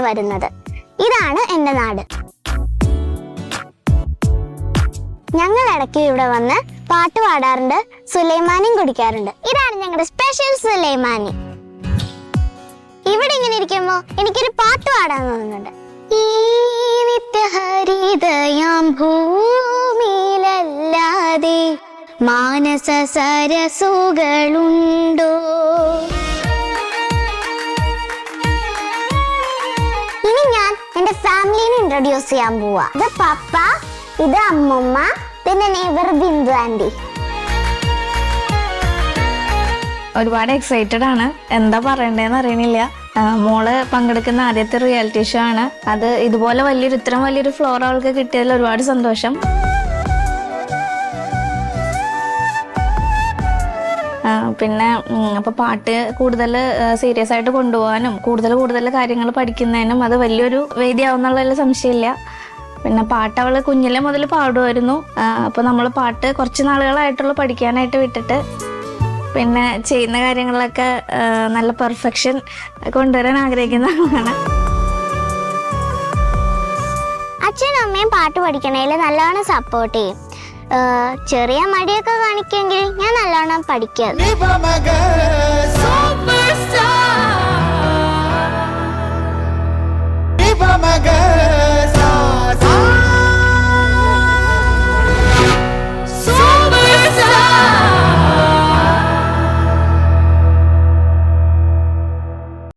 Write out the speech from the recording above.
വരുന്നത്. ഇതാണ് എന്റെ നാട്. ഞങ്ങൾ ഇടയ്ക്ക് ഇവിടെ വന്ന് പാട്ട് പാടാറുണ്ട് സുലൈമാനിയും കുടിക്കാറുണ്ട്. ഇതാണ് ഞങ്ങളുടെ സ്പെഷ്യൽ സുലൈമാനി. ഇവിടെ ഇങ്ങനെ ഇരിക്കുമ്പോ എനിക്കൊരു പാട്ട് പാടാൻ തോന്നുന്നുണ്ട്. ഈ നിത്യഹരിതയാം ഭൂമിയിലല്ലാതെ മാനസ സരസുകളുണ്ടോ? ഫാമിലിനെ ഇൻട്രൊഡ്യൂസ് ചെയ്യാൻ പോവാ. ഇത് പപ്പ ഇത് അമ്മമ്മ പിന്നെ നെയ്ബർ ബിന്ദു ആന്റി. ഒരുപാട് എക്സൈറ്റഡ് ആണ്. എന്താ പറയണ്ടേന്ന് അറിയണില്ല. മോൾ പങ്കെടുക്കുന്ന ആദ്യത്തെ റിയാലിറ്റി ഷോ ആണ്. അത് ഇതുപോലെ വലിയൊരു ഇത്രയും വലിയൊരു ഫ്ലോർ അവൾക്ക് കിട്ടിയതിൽ ഒരുപാട് സന്തോഷം. പിന്നെ അപ്പോൾ അപ്പൊ പാട്ട് കൂടുതൽ സീരിയസ് ആയിട്ട് കൊണ്ടുപോകാനും കൂടുതൽ കൂടുതൽ കാര്യങ്ങൾ പഠിക്കുന്നതിനും അത് വലിയൊരു വേദിയാവുന്നുള്ളതിൽ സംശയമില്ല. പിന്നെ പാട്ട് അവൾ കുഞ്ഞിലെ മുതൽ പാടുമായിരുന്നു. അപ്പോൾ അപ്പൊ നമ്മൾ പാട്ട് കുറച്ച് നാളുകളായിട്ടുള്ള പഠിക്കാനായിട്ട് വിട്ടിട്ട്. പിന്നെ ചെയ്യുന്ന കാര്യങ്ങളിലൊക്കെ നല്ല പെർഫെക്ഷൻ കൊണ്ടുവരാൻ ആഗ്രഹിക്കുന്ന ആളാണ്. അച്ഛനും അമ്മയും പാട്ട് പഠിക്കണേൽ നല്ലവണ്ണം സപ്പോർട്ട് ചെയ്യും. ചെറിയ മടിയൊക്കെ കാണിക്കുമെങ്കിൽ ഞാൻ നല്ലോണം പഠിക്കും.